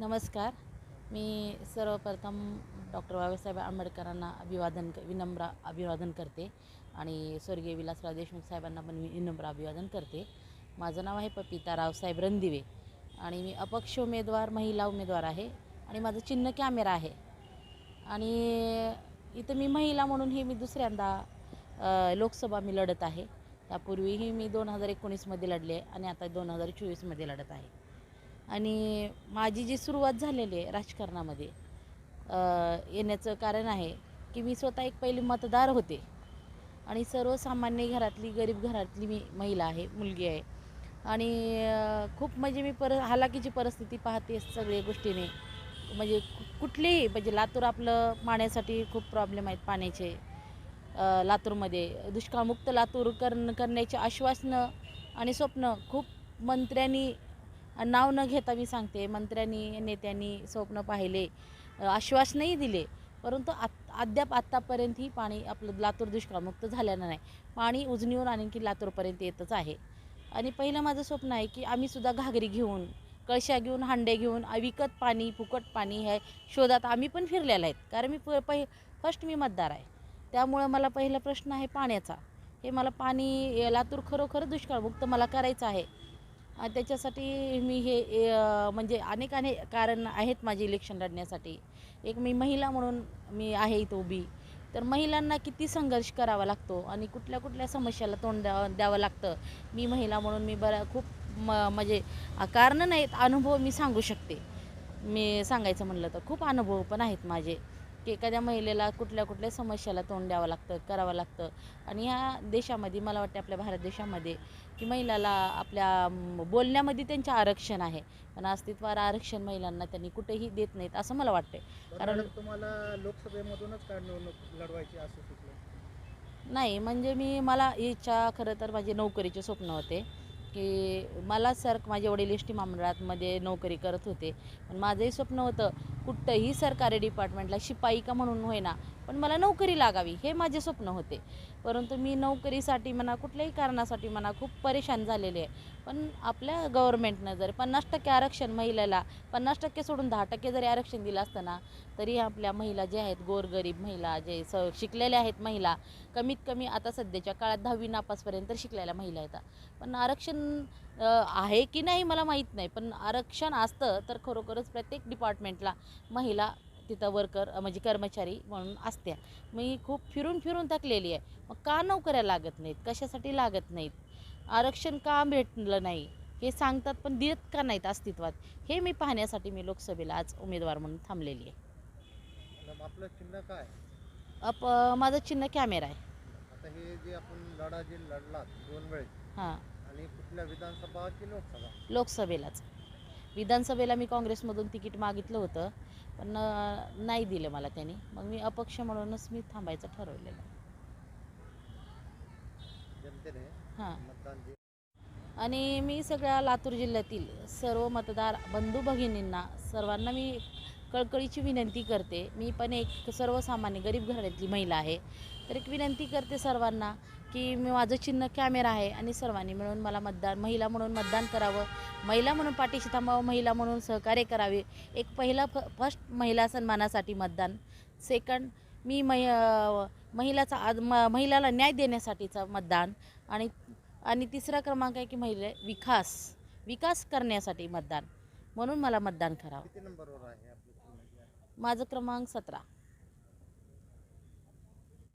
नमस्कार. मी सर्वप्रथम डॉक्टर बाबासाहेब आंबेडकरांना अभिवादन क विनम्र अभिवादन करते आणि स्वर्गीय विलासराव देशमुख साहेबांना पण विनम्र अभिवादन करते. माझं नाव आहे पपिता रावसाहेब रणदिवे आणि मी अपक्ष उमेदवार महिला उमेदवार आहे आणि माझं चिन्ह कॅमेरा आहे. आणि इथं मी महिला म्हणून हे मी दुसऱ्यांदा लोकसभा मी लढत आहे. त्यापूर्वीही मी दोन हजार एकोणीसमध्ये लढले आणि आता दोन हजार चोवीसमध्ये लढत आहे. आणि माझी जी सुरुवात झालेली आहे राजकारणामध्ये येण्याचं कारण आहे की मी स्वतः एक पहिली मतदार होते. आणि सर्वसामान्य घरातली गरीब घरातली मी महिला आहे मुलगी आहे. आणि खूप म्हणजे मी पर हालाकीची परिस्थिती पाहते सगळ्या गोष्टीने. म्हणजे कुठलीही म्हणजे लातूर आपलं पाण्यासाठी खूप प्रॉब्लेम आहेत पाण्याचे. लातूरमध्ये दुष्काळमुक्त लातूर करण करण्याचे आश्वासनं आणि स्वप्न खूप मंत्र्यांनी नाव न घेता मी सांगते. मंत्र्यांनी नेत्यांनी स्वप्न पाहिले आश्वासनही दिले. परंतु आत अद्याप आत्तापर्यंत ही पाणी आपलं लातूर दुष्काळमुक्त झालेलं नाही. पाणी उजनीवर आणखी लातूरपर्यंत येतच आहे. आणि पहिलं माझं स्वप्न आहे की आम्हीसुद्धा घागरी घेऊन कळशा घेऊन हांडे घेऊन विकत पाणी फुकट पाणी हे शोधात आम्ही पण फिरलेलं आहेत. कारण मी प पहि फर्स्ट मी मतदार आहे. त्यामुळं मला पहिला प्रश्न आहे पाण्याचा. हे मला पाणी लातूर खरोखर दुष्काळमुक्त मला करायचं आहे. त्याच्यासाठी मी हे म्हणजे अनेक अनेक कारण आहेत माझे इलेक्शन लढण्यासाठी. एक मी महिला म्हणून मी आहे इथं उभी. तर महिलांना किती संघर्ष करावा लागतो आणि कुठल्या कुठल्या समस्याला तोंड द्या द्यावं लागतं? मी महिला म्हणून मी बरं खूप म म्हणजे कारणं नाहीत अनुभव मी सांगू शकते. मी सांगायचं म्हणलं तर खूप अनुभव पण आहेत माझे. की एखाद्या महिलेला कुठल्या कुठल्या समस्याला तोंड द्यावं लागतं करावं लागतं. आणि ह्या देशामध्ये मला वाटते आपल्या भारत देशामध्ये की महिलाला आपल्या बोलण्यामध्ये त्यांचे आरक्षण आहे. पण अस्तित्वावर आरक्षण महिलांना त्यांनी कुठेही देत नाहीत असं मला वाटते पण कारण- तुम्हाला लोकसभेमधूनच काय निवडणूक लढवायची असं सुचलं नाही म्हणजे मी मला इच्छा खरं तर माझे नोकरीचे स्वप्न होते. की मला सर माझे वडील एस टी महामंडळामध्ये नोकरी करत होते. पण माझंही स्वप्न होतं कुठंही सरकारी डिपार्टमेंटला शिपाई का म्हणून होईना पण मला नोकरी लागावी हे माझे स्वप्न होते. परंतु मी नोकरीसाठी म्हणा कुठल्याही कारणासाठी म्हणा खूप परेशान झालेले आहे. पण आपल्या गव्हर्मेंटनं जर पन्नास टक्के आरक्षण महिलेला पन्नास टक्के सोडून दहा टक्के जरी आरक्षण दिलं असतं ना तरी आपल्या महिला जे आहेत गोरगरीब महिला जे स शिकलेल्या आहेत महिला कमीत कमी आता सध्याच्या काळात दहावी नापासपर्यंत शिकलेल्या महिला येतात पण आरक्षण आहे की नाही मला माहीत नाही. पण आरक्षण असतं तर खरोखरच प्रत्येक डिपार्टमेंटला महिला तिथं वर्कर म्हणजे कर्मचारी म्हणून असत्या. मी खूप फिरून फिरून थकलेली आहे. मग का नोकऱ्या लागत नाहीत? कशासाठी लागत नाहीत? आरक्षण का भेटलं नाही? हे सांगतात पण देत का नाहीत अस्तित्वात? हे मी पाहण्यासाठी मी लोकसभेला आज उमेदवार म्हणून थांबलेली आहे. मॅडम आपलं चिन्ह काय अप माझं चिन्ह कॅमेरा आहे. आता हे जे आपण लढा जे लढलात दोन वेळेस हां. आणि कुठल्या विधानसभा की लोकसभा? लोकसभेलाच. विधानसभेला मी काँग्रेसमधून तिकीट मागितलं होतं पण अं, नाही दिलं मला त्यांनी. मग मी अपक्ष म्हणूनच मी थांबायचं ठरवलेलं. जनतेने हां. मतदान दे आणि मी सगळ्या लातूर जिल्ह्यातील सर्व मतदार बंधू भगिनींना सर्वांना मी कळकळीची विनंती करते. मी पण एक सर्वसामान्य गरीब घराण्यातली महिला आहे. तर एक विनंती करते सर्वांना की मी माझं चिन्ह कॅमेरा आहे आणि सर्वांनी मिळून मला मतदान महिला म्हणून मतदान करावं. महिला म्हणून पाठीशी थांबावं महिला म्हणून सहकार्य करावे. एक पहिला फ फर्स्ट महिला सन्मानासाठी मतदान. सेकंड मी मै महिलाचा आज म महिलाला न्याय देण्यासाठीचं मतदान. आणि आणि तिसरा क्रमांक आहे की महिला विकास विकास करण्यासाठी मतदान. म्हणून मला मतदान करावं? माझं क्रमांक सतरा